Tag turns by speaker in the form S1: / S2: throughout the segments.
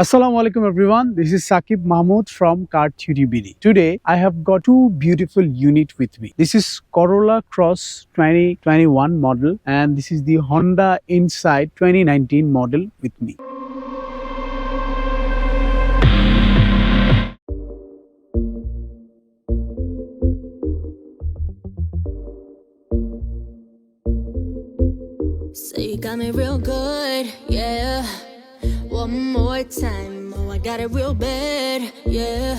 S1: Assalamu alaikum everyone. This is Sakib Mahmood from Car. Today I have got two beautiful unit with me. This is Corolla Cross 2021 model and this is the Honda Insight 2019 model with me.
S2: So you got me real good, yeah. One more time, oh, I got it real bad, yeah.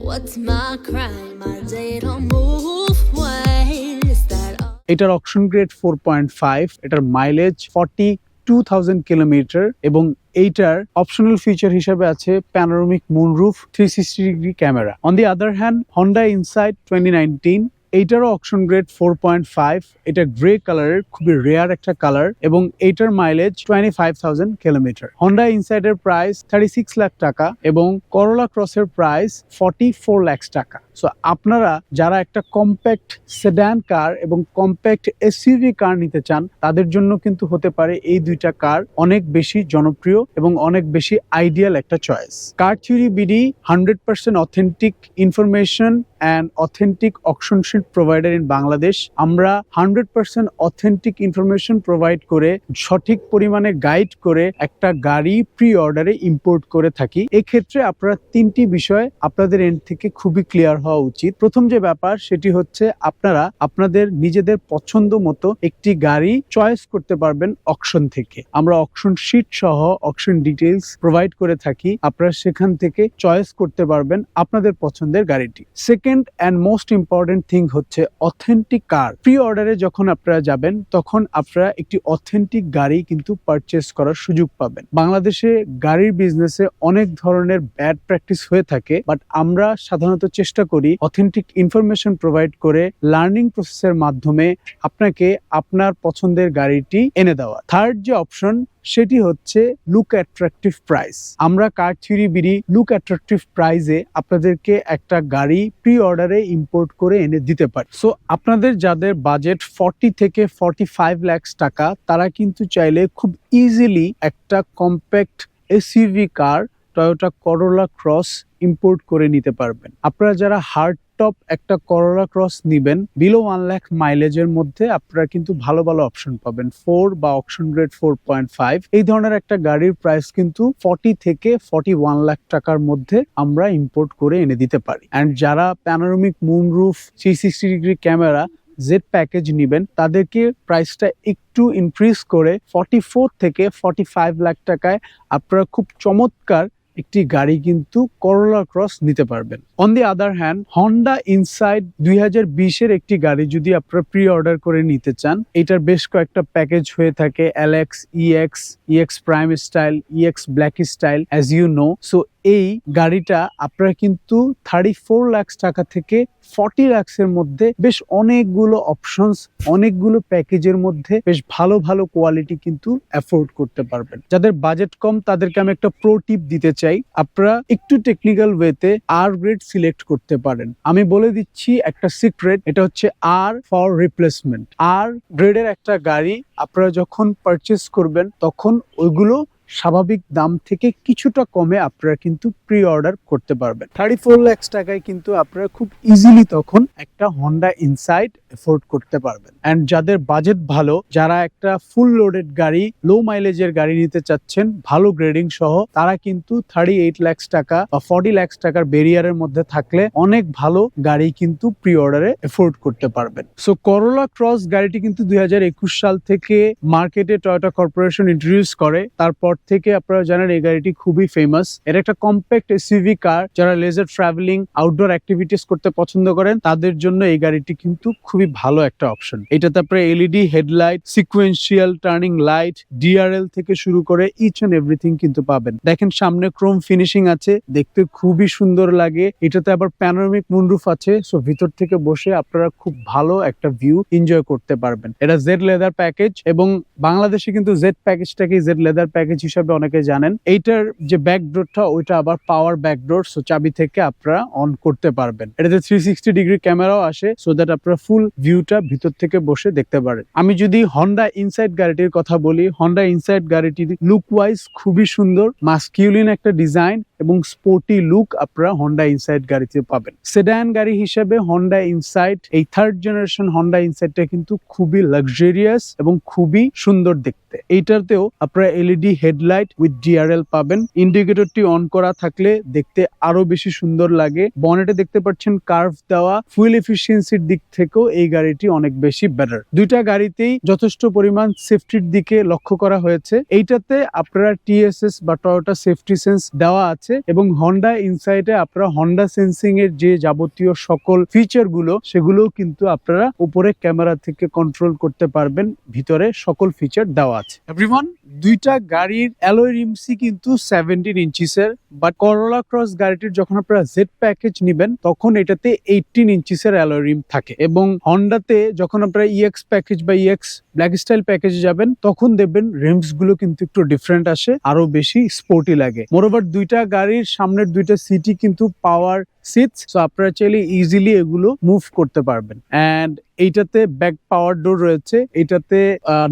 S2: What's my crime? I day don't move. Why is that
S1: এটার auction grade four point five এটার mileage forty two thousand kilometre এবং এইটার optional feature হিসেবে আছে panoramic moonroof three sixty degree camera on the other hand Honda Insight twenty nineteen এইটারও auction grade four point five এটা grey কালারের খুবই rare একটা colour এবং এইটার mileage twenty five thousand kilometre Honda ইনসাইডের price thirty six lakh টাকা, এবং করোলা ক্রসের price forty four lakhs টাকা। সো আপনারা যারা একটা কম্প্যাক্ট সেডান কার এবং কম্প্যাক্ট এসইউভি কার নিতে চান, তাদের জন্য কিন্তু হতে পারে এই দুইটা কার অনেক বেশি জনপ্রিয় এবং অনেক বেশি আইডিয়াল একটা choice Car Theory BD hundred percent authentic information and authentic auction sheet provider in Bangladesh আমরা hundred percent authentic information provide করে, সঠিক পরিমাণে গাইড করে একটা গাড়ি প্রি অর্ডারে ইম্পোর্ট করে থাকি। এক্ষেত্রে আপনারা তিনটি বিষয় আপনাদের এন্ড থেকে খুবই ক্লিয়ার হওয়া উচিত। প্রথম যে ব্যাপার, সেটি হচ্ছে আপনারা আপনাদের নিজেদের পছন্দ মতো একটি গাড়ি চয়েস করতে পারবেন অকশন থেকে। আমরা অকশন শিট সহ অকশন ডিটেলস প্রোভাইড করে থাকি, আপনারা সেখান থেকে চয়েস করতে পারবেন আপনাদের পছন্দের গাড়িটি। Second and most important thing হচ্ছে অথেন্টিক কার প্রি অর্ডারে যখন আপনারা যাবেন, তখন আপনারা একটি অথেন্টিক গাড়ি কিন্তু পারচেস করার সুযোগ পাবেন। বাংলাদেশে গাড়ির বিজনেসে অনেক ধরনের ব্যাড প্র্যাকটিস হয়ে থাকে বাট আমরা সাধারণত চেষ্টা করি অথেন্টিক ইনফরমেশন প্রোভাইড করে লার্নিং প্রসেসের মাধ্যমে আপনাকে আপনার পছন্দের গাড়িটি এনে দেওয়া থার্ড যে অপশন সেটি হচ্ছে লুক অ্যাট্রাকটিভ প্রাইস আমরা Car Theory BD look attractive প্রাইসে আপনাদেরকে একটা গাড়ি প্রি অর্ডারে ইম্পোর্ট করে এনে দিতে পারি। সো আপনাদের যাদের বাজেট ফর্টি থেকে ফর্টি ফাইভ ল্যাক্স টাকা, তারা কিন্তু চাইলে খুব ইজিলি একটা compact SUV car Toyota Corolla Cross import করে নিতে পারবেন। আপনারা যারা হার্ড টপ একটা করোলা ক্রস নিবেন বিলো ওয়ান লাখ মাইলেজের মধ্যে আপনারা কিন্তু ভালো ভালো অপশন পাবেন। ফোর বা option grade four point five এই ধরনের একটা গাড়ির প্রাইস কিন্তু ফর্টি থেকে ফর্টি ওয়ান লাখ টাকার মধ্যে আমরা ইম্পোর্ট করে এনে দিতে পারি। অ্যান্ড যারা panoramic moon roof three sixty degree camera Z package নিবেন, তাদেরকে প্রাইসটা একটু ইনক্রিজ করে ফর্টি ফোর থেকে ফর্টি ফাইভ লাখ টাকায় আপনারা খুব চমৎকার একটি গাড়ি কিন্তু করোলা ক্রস নিতে পারবেন। On the other hand Honda Insight দুই হাজার বিশ এর একটি গাড়ি যদি আপনারা প্রি অর্ডার করে নিতে চান, এটার বেশ কয়েকটা প্যাকেজ হয়ে থাকে LX EX EX prime style EX black style as you know so এই গাড়িটা আপনারা কিন্তু থার্টি ফোর লাক্স টাকা থেকে ফর্টি লাক্সের মধ্যে বেশ অনেকগুলো অপশনস অনেকগুলো প্যাকেজের মধ্যে বেশ ভালো ভালো কোয়ালিটি কিন্তু অ্যাফোর্ড করতে পারবেন। যাদের বাজেট কম, তাদেরকে আমি একটা প্রো টিপ দিতে চাই। আপনারা একটু টেকনিক্যাল ওয়েতে আর গ্রেড সিলেক্ট করতে পারেন। আমি বলে দিচ্ছি একটা সিক্রেট এটা হচ্ছে আর ফর রিপ্লেসমেন্ট আর গ্রেডের একটা গাড়ি আপনারা যখন পারচেস করবেন, তখন ওইগুলো স্বাভাবিক দাম থেকে কিছুটা কমে আপনারা কিন্তু প্রি অর্ডার করতে পারবেন। থার্টি ফোর ল্যাক্স টাকায় কিন্তু আপনারা খুব ইজিলি তখন একটা হন্ডা ইনসাইড এফোর্ড করতে পারবেন। অ্যান্ড যাদের বাজেট ভালো, যারা একটা ফুল লোডেড গাড়ি লো মাইলেজের গাড়ি নিতে চাচ্ছেন, ভালো গ্রেডিং সহ, তারা কিন্তু থার্টি এইট ল্যাক্স টাকা বা ফর্টি ল্যাক্স টাকার বেরিয়ারের মধ্যে থাকলে অনেক ভালো গাড়ি কিন্তু প্রি অর্ডারে এফোর্ড করতে পারবেন। সো করোলা ক্রস গাড়িটি কিন্তু দুই হাজার একুশ সাল থেকে মার্কেটে টয়োটা কর্পোরেশন ইন্ট্রোডিউস করে। তারপর থেকে আপনারা জানেন এই গাড়িটি খুবই ফেমাস এর একটা কম্প্যাক্ট এসইভি কার যারা লেজার ট্রাভেলিং আউটডোর অ্যাক্টিভিটিস করতে পছন্দ করেন, তাদের জন্য এই গাড়িটি কিন্তু খুবই ভালো একটা অপশন এটাতে আপনারা LED headlight sequential turning light DRL থেকে শুরু করে ইচ অ্যান্ড এভরিথিং কিন্তু পাবেন। দেখেন সামনে ক্রোম ফিনিশিং আছে, দেখতে খুবই সুন্দর লাগে। এটাতে আবার প্যানোরামিক মুনরুফ আছে সো ভিতর থেকে বসে আপনারা খুব ভালো একটা ভিউ এনজয় করতে পারবেন। এটা জেড লেদার প্যাকেজ এবং বাংলাদেশে কিন্তু জেড প্যাকেজটাকে জেড লেদার প্যাকেজ হিসাবে অনেকে জানেন। এইটার যে ব্যাকডোরটা ওইটা আবার পাওয়ার ব্যাকডোর সো চাবি থেকে আপনারা অন করতে পারবেন। এটাতে থ্রি সিক্সটি ডিগ্রি ক্যামেরাও আসে সো দ্যাট আপনারা ফুল ভিউটা ভিতর থেকে বসে দেখতে পারেন। আমি যদি হন্ডা ইনসাইড গাড়িটির কথা বলি হন্ডা ইনসাইড গাড়িটির লুক ওয়াইজ খুবই সুন্দর মাস্কিউলিন একটা ডিজাইন এবং স্পোর্টি লুক আপনারা হন্ডা ইনসাইট গাড়িতে পাবেন। সেডান গাড়ি হিসেবে হন্ডা ইনসাইট এই থার্ড জেনারেশন হন্ডা ইনসাইডটা কিন্তু খুবই লাক্সারিয়াস এবং খুবই সুন্দর দেখতে। এইটাতেও আপনারা এলইডি হেডলাইট উইথ ডিআরএল পাবেন। ইন্ডিকেটরটি অন করা থাকলে দেখতে আরও বেশি সুন্দর লাগে। বনেটে দেখতে পাচ্ছেন কার্ভ দেওয়া। ফুয়েল এফিসিয়েন্সির দিক থেকেও এই গাড়িটি অনেক বেশি বেটার দুইটা গাড়িতেই যথেষ্ট পরিমাণ সেফটির দিকে লক্ষ্য করা হয়েছে। এইটাতে আপনারা টিএসএস বা টয়োটা সেফটি সেন্স দেওয়া আছে। এবং হন্ডা ইনসাইডে আপনারা হন্ডা সেন্সিং এর যে যাবতীয় সকল ফিচারগুলো সেগুলো কিন্তু আপনারা উপরে ক্যামেরা থেকে কন্ট্রোল করতে পারবেন, ভিতরে সকল ফিচার দেওয়া আছে। এভরিওয়ান দুইটা গাড়ির অ্যালয় রিমসি কিন্তু সেভেন্টিন ইঞ্চিসের বাট করোলা ক্রস গাড়িটির যখন আপনারা জেড প্যাকেজ নিবেন, তখন এটাতে এইটিন ইঞ্চিসের অ্যালয় রিম থাকে। এবং হন্ডাতে যখন আপনারা ইএক্স প্যাকেজ বা ইএক্স ব্ল্যাক স্টাইল প্যাকেজে যাবেন, তখন দেখবেন রিমসগুলো কিন্তু একটু ডিফারেন্ট আসে আরও বেশি স্পোর্টি লাগে। মোরোভার দুইটা গাড়ির সামনের দুইটা সিটি কিন্তু পাওয়ার সিটস সো আপনারা চাইলে ইজিলি এগুলো মুভ করতে পারবেন। অ্যান্ড এইটাতে ব্যাক পাওয়ার ডোর রয়েছে এটাতে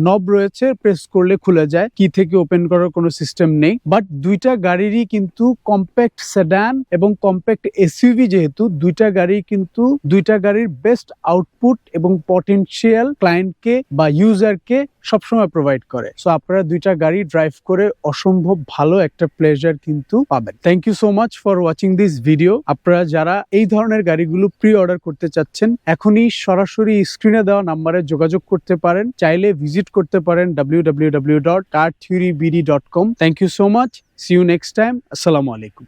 S1: নব রয়েছে প্রেস করলে খুলে যায় কি থেকে ওপেন করার কোনো সিস্টেম নেই। বাট দুইটা গাড়িরই কিন্তু কম্প্যাক্ট সেডান এবং কম্প্যাক্ট এসইউভি যেহেতু, দুইটা গাড়ি কিন্তু, দুইটা গাড়ির বেস্ট আউটপুট এবং পটেনশিয়াল ক্লায়েন্টকে বা ইউজারকে সবসময় প্রোভাইড করে। সো আপনারা দুইটা গাড়ি ড্রাইভ করে অসম্ভব ভালো একটা প্লেজার কিন্তু পাবেন। Thank you so much for watching this video আপনারা যারা এই ধরনের গাড়িগুলো প্রি অর্ডার করতে চাচ্ছেন, এখনই সরাসরি স্ক্রিনে দেওয়া নাম্বারে যোগাযোগ করতে পারেন। চাইলে ভিজিট করতে পারেন কম thank you so much see you next time আসসালামু আলাইকুম